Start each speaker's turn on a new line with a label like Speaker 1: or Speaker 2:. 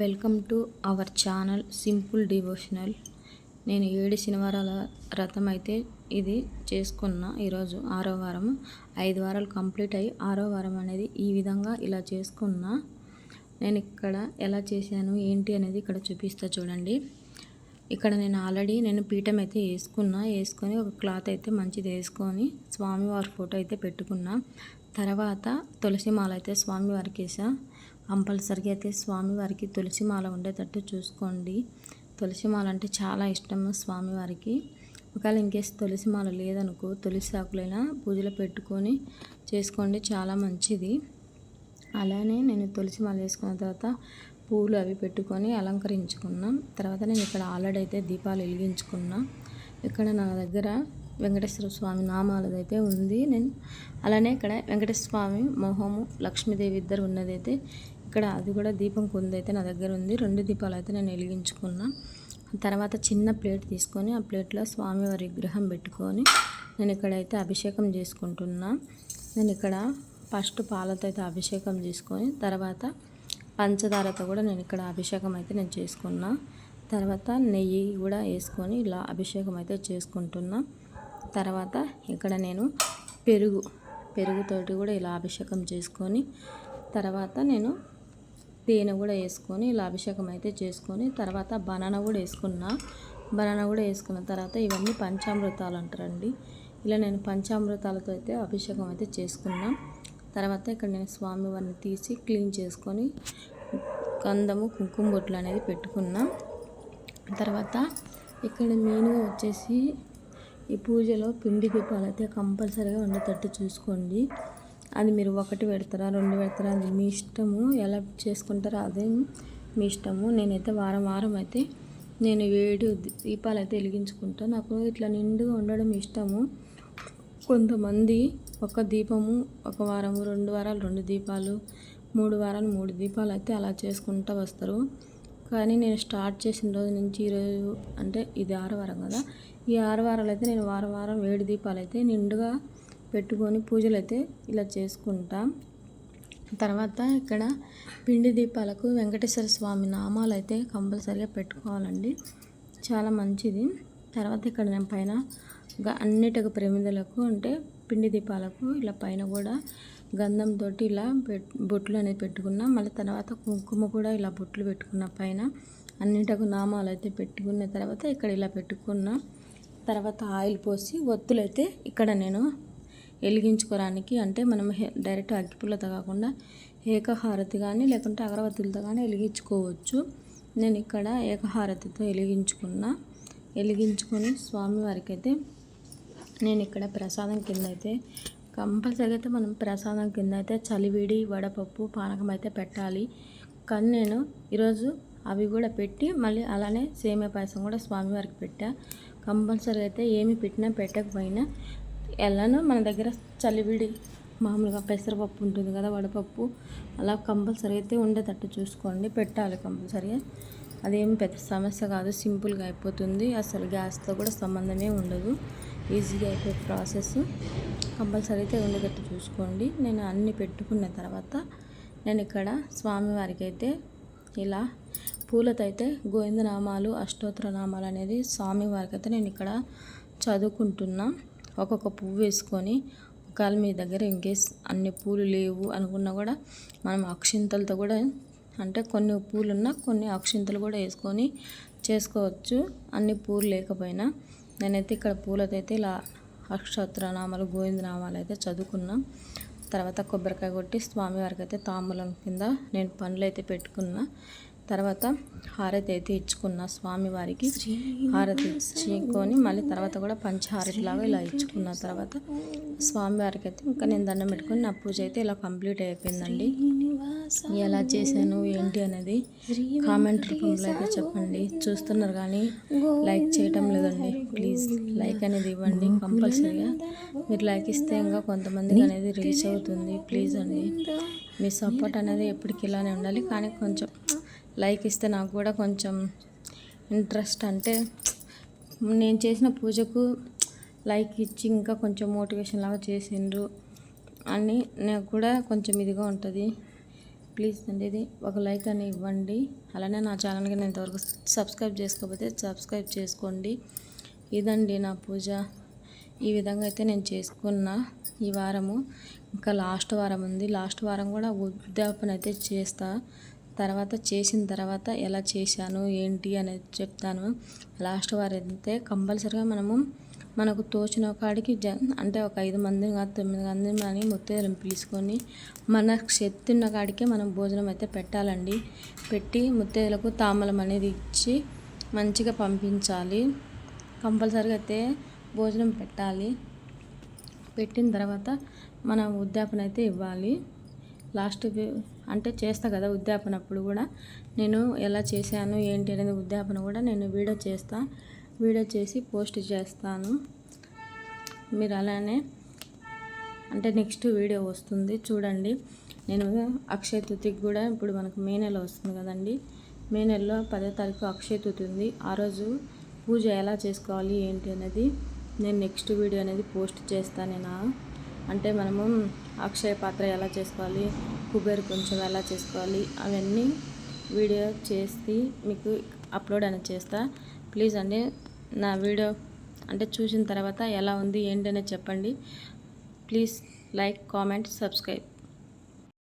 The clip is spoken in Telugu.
Speaker 1: Welcome to our channel simple devotional. నేను ఏడు శనివారాల రథం అయితే ఇది చేసుకున్న ఈరోజు ఆరో వారం. ఐదు వారాలు కంప్లీట్ అయ్యి ఆరో వారం అనేది ఈ విధంగా ఇలా చేసుకున్న. నేను ఇక్కడ ఎలా చేశాను ఏంటి అనేది ఇక్కడ చూపిస్తా చూడండి. ఇక్కడ నేను ఆల్రెడీ నేను పీఠం అయితే వేసుకున్నా వేసుకొని ఒక క్లాత్ అయితే మంచిది వేసుకొని స్వామివారి ఫోటో అయితే పెట్టుకున్నా. తర్వాత తులసి మాల అయితే స్వామివారికి వేసా. కంపల్సరిగా అయితే స్వామివారికి తులసి మాల ఉండేటట్టు చూసుకోండి. తులసి మాల అంటే చాలా ఇష్టం స్వామివారికి. ఒకవేళ ఇంకేస్ తులసి మాల లేదనుకో తులసి ఆకులైనా పూజలో పెట్టుకొని చేసుకోండి చాలా మంచిది. అలానే నేను తులసి మాల వేసుకున్న తర్వాత పూలు అవి పెట్టుకొని అలంకరించుకున్నాం. తర్వాత నేను ఇక్కడ ఆల్రెడీ అయితే దీపాలు వెలిగించుకున్నా. ఇక్కడ నా దగ్గర వెంకటేశ్వర స్వామి నామాలదైతే ఉంది. నేను అలానే ఇక్కడ వెంకటేశ్వర స్వామి మొహము లక్ష్మీదేవి ఇద్దరు ఉన్నదైతే ఇక్కడ అది కూడా దీపం కొందైతే నా దగ్గర ఉంది. రెండు దీపాలు అయితే నేను వెలిగించుకున్నా. తర్వాత చిన్న ప్లేట్ తీసుకొని ఆ ప్లేట్లో స్వామివారి విగ్రహం పెట్టుకొని నేను ఇక్కడైతే అభిషేకం చేసుకుంటున్నా. నేను ఇక్కడ ఫస్ట్ పాలతో అయితే అభిషేకం చేసుకొని తర్వాత పంచదారతో కూడా నేను ఇక్కడ అభిషేకం అయితే నేను చేసుకున్నా. తర్వాత నెయ్యి కూడా వేసుకొని ఇలా అభిషేకం అయితే చేసుకుంటున్నా. తర్వాత ఇక్కడ నేను పెరుగు పెరుగుతోటి కూడా ఇలా అభిషేకం చేసుకొని తర్వాత నేను తేనె కూడా వేసుకొని ఇలా అభిషేకం అయితే చేసుకొని తర్వాత బనానా కూడా వేసుకున్నా. బనానా కూడా వేసుకున్న తర్వాత ఇవన్నీ పంచామృతాలు అంటారండి. ఇలా నేను పంచామృతాలతో అయితే అభిషేకం అయితే చేసుకున్నా. తర్వాత ఇక్కడ నేను స్వామివారిని తీసి క్లీన్ చేసుకొని కందము కుంకుమ బొట్లు అనేది పెట్టుకున్నా. తర్వాత ఇక్కడ మెయిన్గా వచ్చేసి ఈ పూజలో పిండి దీపాలు అయితే కంపల్సరీగా ఉండేటట్టు చూసుకోండి. అది మీరు ఒకటి పెడతారా రెండు పెడతారా అది మీ ఇష్టము. ఎలా చేసుకుంటారో అదే మీ ఇష్టము. నేనైతే వారం వారం అయితే నేను వేడి దీపాలు అయితే వెలిగించుకుంటా. నాకు ఇట్లా నిండుగా ఉండడం ఇష్టము. కొంతమంది ఒక దీపము ఒక వారము రెండు వారాలు రెండు దీపాలు మూడు వారాలు మూడు దీపాలు అయితే అలా చేసుకుంటూ వస్తారు. కానీ నేను స్టార్ట్ చేసిన రోజు నుంచి ఈరోజు అంటే ఇది ఆరు వారం కదా ఈ ఆరు వారాలు అయితే నేను వారం వారం వేడి దీపాలు అయితే నిండుగా పెట్టుకొని పూజలు అయితే ఇలా చేసుకుంటాం. తర్వాత ఇక్కడ పిండి దీపాలకు వెంకటేశ్వర స్వామి నామాలు అయితే కంపల్సరిగా పెట్టుకోవాలండి. చాలా మంచిది. తర్వాత ఇక్కడ నేను పైన అన్నిటికి ప్రమిదలకు అంటే పిండి దీపాలకు ఇలా పైన కూడా గంధంతో ఇలా పెట్ బొట్లు అనేది పెట్టుకున్నా మళ్ళీ తర్వాత కుంకుమ కూడా ఇలా బొట్లు పెట్టుకున్న పైన అన్నిటకు నామాలు అయితే పెట్టుకున్న తర్వాత ఇక్కడ ఇలా పెట్టుకున్న. తర్వాత ఆయిల్ పోసి ఒత్తులైతే ఇక్కడ నేను వెలిగించుకోవడానికి అంటే మనం డైరెక్ట్ అగ్గిపుల్లతో కాకుండా ఏకహారతి కానీ లేకుంటే అగరబత్తులతో కానీ వెలిగించుకోవచ్చు. నేను ఇక్కడ ఏకహారతితో వెలిగించుకున్న. వెలిగించుకొని స్వామివారికి అయితే నేను ఇక్కడ ప్రసాదం కింద అయితే కంపల్సరీ అయితే మనం ప్రసాదం కింద అయితే చలివిడి వడపప్పు పానకం అయితే పెట్టాలి. కానీ నేను ఈరోజు అవి కూడా పెట్టి మళ్ళీ అలానే సేమియా పాయసం కూడా స్వామివారికి పెట్టా. కంపల్సరీ అయితే ఏమి పెట్టినా పెట్టకపోయినా ఎలానో మన దగ్గర చలివిడి మామూలుగా పెసరపప్పు ఉంటుంది కదా వడపప్పు. అలా కంపల్సరీ అయితే ఉండేటట్టు చూసుకోండి. పెట్టాలి కంపల్సరీగా అదేం పెద్ద సమస్య కాదు సింపుల్గా అయిపోతుంది. అసలు గ్యాస్తో కూడా సంబంధమే ఉండదు. ఈజీగా అయిపోయే ప్రాసెస్. కంపల్సరీ అయితే ఉండేటట్టు చూసుకోండి. నేను అన్నీ పెట్టుకున్న తర్వాత నేను ఇక్కడ స్వామివారికి అయితే ఇలా పూలతో అయితే గోవిందనామాలు అష్టోత్తర నామాలు అనేది స్వామివారికి అయితే నేను ఇక్కడ చదువుకుంటున్నాను ఒక్కొక్క పువ్వు వేసుకొని ఒకవేళ మీ దగ్గర ఇంకేస్ అన్ని పూలు లేవు అనుకున్నా కూడా మనం అక్షింతలతో కూడా అంటే కొన్ని పూలు ఉన్నా కొన్ని అక్షింతలు కూడా వేసుకొని చేసుకోవచ్చు. అన్ని పూలు లేకపోయినా నేనైతే ఇక్కడ పూలతో అయితే ఇలా అక్షత్ర నామాలు గోవిందనామాలు అయితే చదువుకున్నా. తర్వాత కొబ్బరికాయ కొట్టి స్వామివారికి అయితే తాంబూలం కింద నేను పండ్లు అయితే పెట్టుకున్నా. తర్వాత హారతి అయితే ఇచ్చుకున్న స్వామివారికి హారతి ఇచ్చుకొని మళ్ళీ తర్వాత కూడా పంచహారతి లాగా ఇలా ఇచ్చుకున్న తర్వాత స్వామివారికి అయితే ఇంకా నేను దండం పెట్టుకొని నా పూజ అయితే ఇలా కంప్లీట్ అయిపోయిందండి. ఎలా చేశాను ఏంటి అనేది కామెంట్ రూపంలో అయితే చెప్పండి. చూస్తున్నారు కానీ లైక్ చేయటం లేదండి. ప్లీజ్ లైక్ అనేది ఇవ్వండి కంపల్సరీగా. మీరు లైక్ ఇస్తే ఇంకా కొంతమందికి అనేది రీచ్ అవుతుంది. ప్లీజ్ అండి. మీ సపోర్ట్ అనేది ఎప్పటికి ఇలానే ఉండాలి. కానీ కొంచెం లైక్ ఇస్తే నాకు కూడా కొంచెం ఇంట్రెస్ట్ అంటే నేను చేసిన పూజకు లైక్ ఇచ్చి ఇంకా కొంచెం మోటివేషన్ లాగా చేసిండ్రు అని నాకు కూడా కొంచెం ఇదిగా ఉంటుంది. ప్లీజ్ అండి ఇది ఒక లైక్ అని ఇవ్వండి. అలానే నా ఛానల్కి నేను ఇంతవరకు సబ్స్క్రైబ్ చేసుకోకపోతే సబ్స్క్రైబ్ చేసుకోండి. ఇదండి నా పూజ. ఈ విధంగా అయితే నేను చేసుకున్న ఈ వారము. ఇంకా లాస్ట్ వారం ఉంది. లాస్ట్ వారం కూడా ఉద్యాపన అయితే చేస్తా. తర్వాత చేసిన తర్వాత ఎలా చేశాను ఏంటి అనేది చెప్తాను. లాస్ట్ వారైతే అయితే కంపల్సరిగా మనము మనకు తోచిన కాడికి జ అంటే ఒక ఐదు మందిని కాదు తొమ్మిది మంది కానీ ముత్తైదులను పిలుచుకొని మన శక్తి ఉన్న కాడికే మనం భోజనం అయితే పెట్టాలండి. పెట్టి ముత్తైదులకు తామలం అనేది ఇచ్చి మంచిగా పంపించాలి. కంపల్సరీగా అయితే భోజనం పెట్టాలి. పెట్టిన తర్వాత మన ఉద్యాపన అయితే ఇవ్వాలి. లాస్ట్ అంటే చేస్తా కదా ఉద్యాపన అప్పుడు కూడా. నేను ఎలా చేశాను ఏంటి అనేది ఉద్యాపన కూడా నేను వీడియో చేస్తా. వీడియో చేసి పోస్ట్ చేస్తాను. మీరు అలానే అంటే నెక్స్ట్ వీడియో వస్తుంది. చూడండి. నేను అక్షయ తృతికి కూడా ఇప్పుడు మనకు మే నెల వస్తుంది కదండి. మే నెలలో పదో తారీఖు అక్షయ తృతి ఉంది. ఆ రోజు పూజ ఎలా చేసుకోవాలి ఏంటి అనేది నేను నెక్స్ట్ వీడియో అనేది పోస్ట్ చేస్తాను నేను. అంటే మనము అక్షయ పాత్ర ఎలా చేసుకోవాలి కుబేర్ కొంచెం ఎలా చేసుకోవాలి అవన్నీ వీడియో చేసి మీకు అప్లోడ్ అనేది చేస్తా. ప్లీజ్ అండి నా వీడియో అంటే చూసిన తర్వాత ఎలా ఉంది ఏంటి అనేది చెప్పండి. Please like comment subscribe.